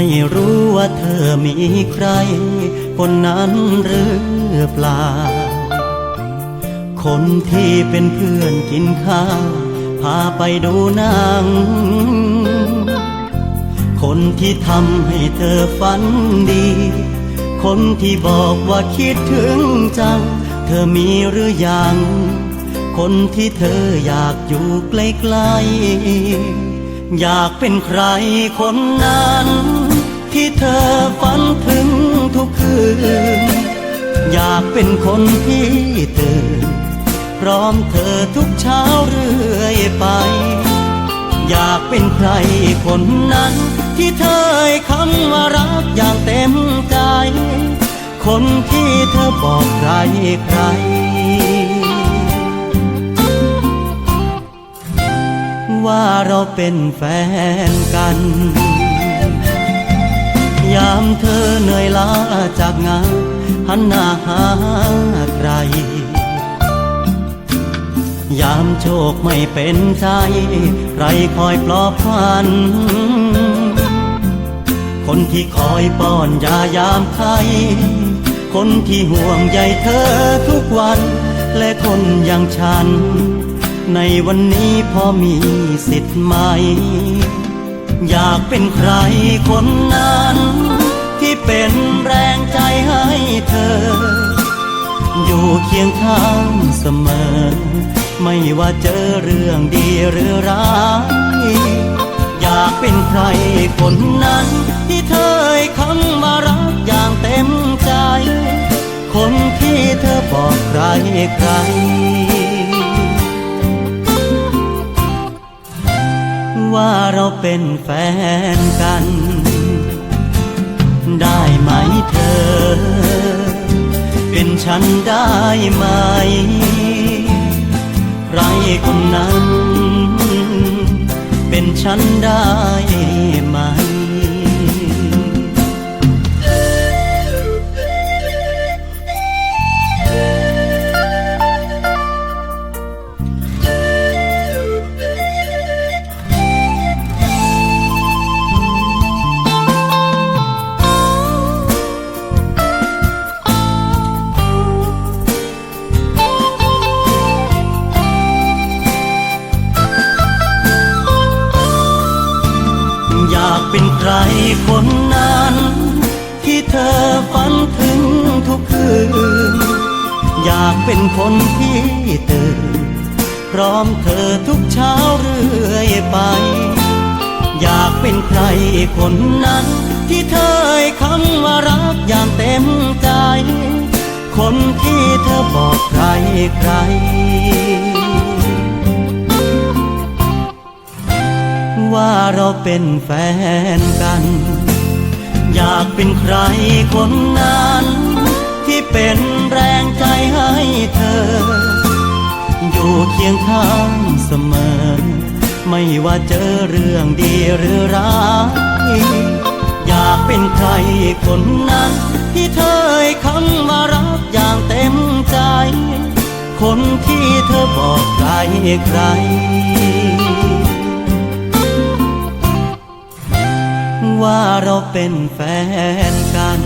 ไม่รู้ว่าเธอมีใคร คนนั้นหรือเปล่า คนที่เป็นเพื่อนกินข้าวพาไปดูหนังคนที่ทำให้เธอฝันดี คนที่บอกว่าคิดถึงจัง เธอมีหรือยัง คนที่เธออยากอยู่ใกล้ๆอยากเป็นใครคนนั้น ที่เธอฝันถึงทุกคืน อยากเป็นคนที่ตื่น พร้อมเธอทุกเช้าเรื่อยไป อยากเป็นใครคนนั้น ที่เธอคำว่ารักอย่างเต็มใจ คนที่เธอบอกใครใครว่าเราเป็นแฟนกัน ยามเธอเหนื่อยล้าจากงานหันหน้าหาใคร ยามโชคไม่เป็นใจ ใครคอยปลอบพัน คนที่คอยป้อนยายามไข้คนที่ห่วงใยเธอทุกวัน และคนอย่างฉัน ในวันนี้พอมีสิทธิ์ไหม อยากเป็นใครคนนั้น คียงข้างเสมอ ไม่ว่าเจอเรื่องดีหรือร้าย อยากเป็นใครคนนั้น ที่เธอคำว่ารักอย่างเต็มใจ คนที่เธอบอกใครใคร ว่าเราเป็นแฟนกัน ได้ไหมเธอ ฉันได้ไหม ใครคนนั้น เป็นฉันได้ไหม ใครคนนั้น ที่เธอฝันถึงทุกคืน อยากเป็นคนที่ตื่น พร้อมเธอทุกเช้าเรื่อยไป อยากเป็นใครคนนั้น ที่เธอคำว่ารักอย่างเต็มใจ คนที่เธอบอกใครใคร เราเป็นแฟนกัน อยากเป็นใครคนนั้น ที่เป็นแรงใจให้เธอ อยู่เคียงข้างเสมอ ไม่ว่าเจอเรื่องดีหรือร้ายอยากเป็นใครคนนั้น ที่เธอให้คำว่ารักอย่างเต็มใจ คนที่เธอบอกใครใคร เป็นแฟนกัน